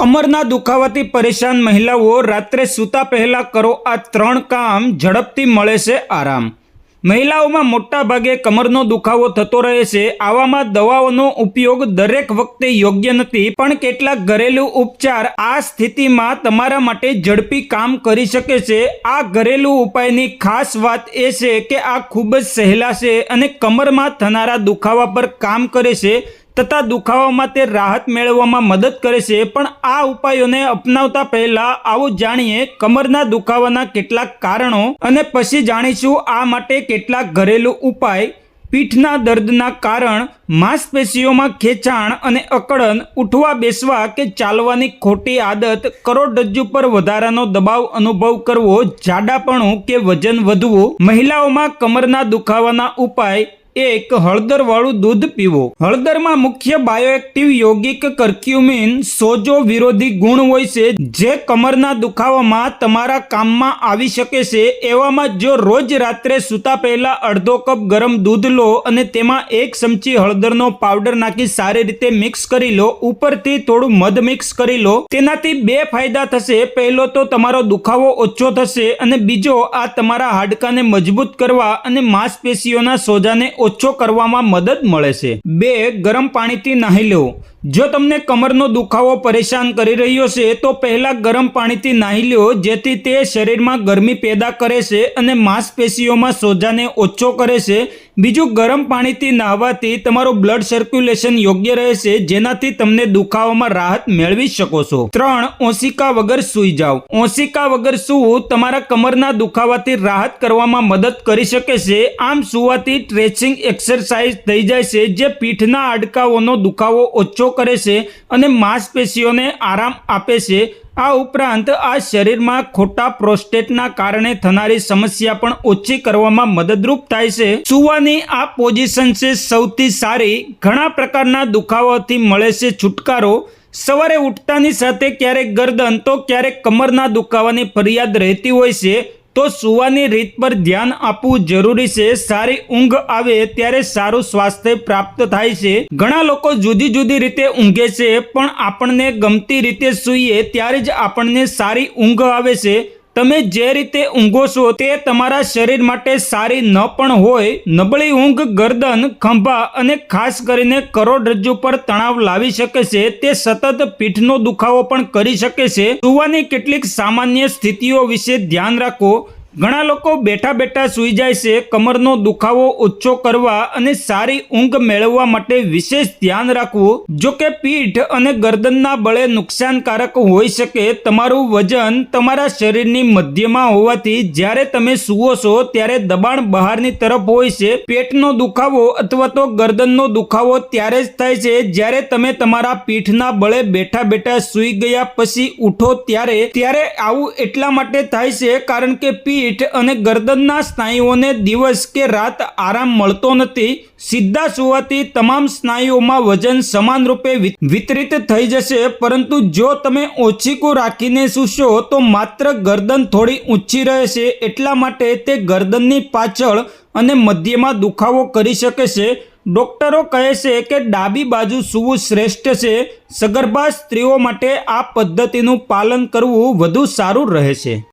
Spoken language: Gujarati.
કમરના દુખાવાથી પરેશાન મહિલાઓ રાત્રે સૂતા પહેલા કરો આ ત્રણ કામ ઝડપથી મળે છે આરામ. મહિલાઓમાં મોટા ભાગે કમરનો દુખાવો થતો રહે છે. આવામાં દવાઓનો ઉપયોગ દરેક વખતે યોગ્ય નથી, પણ કેટલાક ઘરેલું ઉપચાર આ સ્થિતિમાં તમારા માટે ઝડપી કામ કરી શકે છે. આ ઘરેલું ઉપાયની ખાસ વાત એ છે કે આ ખૂબ જ સહેલા છે અને કમરમાં થનારા દુખાવા પર કામ કરે છે. તથા દુખાવામાં તે રાહત મેળવવામાં મદદ કરે છે. પણ આ ઉપાયોને અપનાવતા પહેલા આવું જાણીએ કમરના દુખાવાના કેટલાક કારણો અને પછી જાણીશું આ માટે કેટલાક ઘરેલું ઉપાય. પીઠના દર્દના કારણ, માંસપેશીઓમાં ખેંચાણ અને અકળન, ઉઠવા બેસવા કે ચાલવાની ખોટી આદત, કરોડરજ્જુ પર વધારાનો દબાવ અનુભવ કરવો, જાડાપણું કે વજન વધવું. મહિલાઓમાં કમરના દુખાવાના ઉપાય એક હળદરવાળું દૂધ પીવો. હળદરમાં મુખ્ય બાયોએક્ટિવ યૌગિક કર્ક્યુમિન સોજો વિરોધી ગુણ હોય છે, જે કમરના દુખાવામાં તમારા કામમાં આવી શકે છે, એવામાં જો રોજ રાત્રે સૂતા પહેલા અડધો કપ ગરમ દૂધ લો અને તેમાં એક ચમચી હળદરનો પાવડર નાખી સારી રીતે મિક્સ કરી લો, ઉપરથી થોડું મધ મિક્સ કરી લો. તેનાથી બે ફાયદા થશે. પહેલો તો તમારો દુખાવો ઓછો થશે અને બીજો આ તમારા હાડકાને મજબૂત કરવા અને માંસપેશીઓના સોજાને ઓછો કરવામાં મદદ મળે છે. બે, ગરમ પાણીથી નાહી લેવું. જો તમને કમરનો દુખાવો પરેશાન કરી રહ્યો છે, તો પહેલાં ગરમ પાણીથી નાહી લો જેથી તે શરીરમાં ગરમી પેદા કરે છે અને માંસપેશીઓમાં સોજાને ઓછો કરે છે. બીજું ગરમ પાણીથી નાહવાથી તમારું બ્લડ સર્ક્યુલેશન યોગ્ય રહે છે જેનાથી તમને દુખાવામાં રાહત મેળવી શકો છો. ત્રણ, ઓશિકા વગર સૂઈ જાઓ. ઓશિકા વગર સૂવું તમારા કમરના દુખાવાથી રાહત કરવામાં મદદ કરી શકે છે. આમ સૂવાથી ટ્રેચિંગ એક્સરસાઇઝ થઈ જાય છે, જે પીઠના હાડકાઓનો દુખાવો ઓછો કરે છે અને માંસપેશીઓને આરામ આપે છે. આ ઉપરાંત આ શરીરમાં ખોટા પ્રોસ્ટેટના કારણે થનારી સમસ્યા પણ ઓછી કરવામાં મદદરૂપ થાય છે. સુવાની આ પોઝિશન છે સૌથી સારી. ઘણા પ્રકારના દુખાવાથી મળે છે છુટકારો. સવારે ઉઠતાની સાથે ક્યારેક ગરદન તો ક્યારેક કમરના દુખાવાની ફરિયાદ રહેતી હોય છે. તો સુવાની રીત પર ધ્યાન આપવું જરૂરી છે. સારી ઊંઘ આવે ત્યારે સારું સ્વાસ્થ્ય પ્રાપ્ત થાય છે. ઘણા લોકો જુદી જુદી રીતે ઊંઘે છે, પણ આપણને ગમતી રીતે સૂઈએ ત્યારે જ આપણને સારી ઊંઘ આવે છે. તમે જે રીતે ઊંઘો છો તે તમારા શરીર માટે સારી ન પણ હોય, નબળી ઊંઘ, ગરદન, ખંભા અને ખાસ કરીને કરોડરજ્જુ પર તણાવ લાવી શકે છે, તે સતત પીઠનો દુખાવો પણ કરી શકે છે. સુવાની કેટલીક સામાન્ય સ્થિતિઓ વિશે ધ્યાન રાખો. ઘણા લોકો બેઠા બેઠા સૂઈ જાય છે, કમરનો દુખાવો ઓછો કરવા અને સારી ઊંઘ મેળવવા માટે વિશેષ ધ્યાન રાખવું. જો કે પીઠ અને ગરદનના બળે નુકસાનકારક હોઈ શકે તમારું વજન તમારા શરીરની મધ્યમાં હોવાથી જ્યારે તમે સૂવો છો ત્યારે દબાણ બહારની તરફ હોય છે. પેટનો દુખાવો અથવા તો ગરદનનો દુખાવો ત્યારે જ થાય છે. જ્યારે તમે તમારા પીઠના બળે બેઠા બેઠા સૂઈ ગયા પછી ઉઠો ત્યારે ત્યારે આવું એટલા માટે થાય છે કારણ કે પીઠ પીઠ અને ગરદનના સ્નાયુઓને દિવસ કે રાત આરામ મળતો નથી. સીધા સુવાથી તમામ સ્નાયુઓમાં વજન સમાન રૂપે વિતરિત થઈ જશે. પરંતુ જો તમે ઓછીકું રાખીને સૂશો, તો માત્ર ગરદન થોડી ઊંચી રહેશે. એટલા માટે તે ગરદનની પાછળ અને મધ્યમાં દુખાવો કરી શકે છે. ડોક્ટરો કહે છે કે ડાબી બાજુ સૂવું શ્રેષ્ઠ છે. સગર્ભા સ્ત્રીઓ માટે આ પદ્ધતિનું પાલન કરવું વધુ સારું રહે છે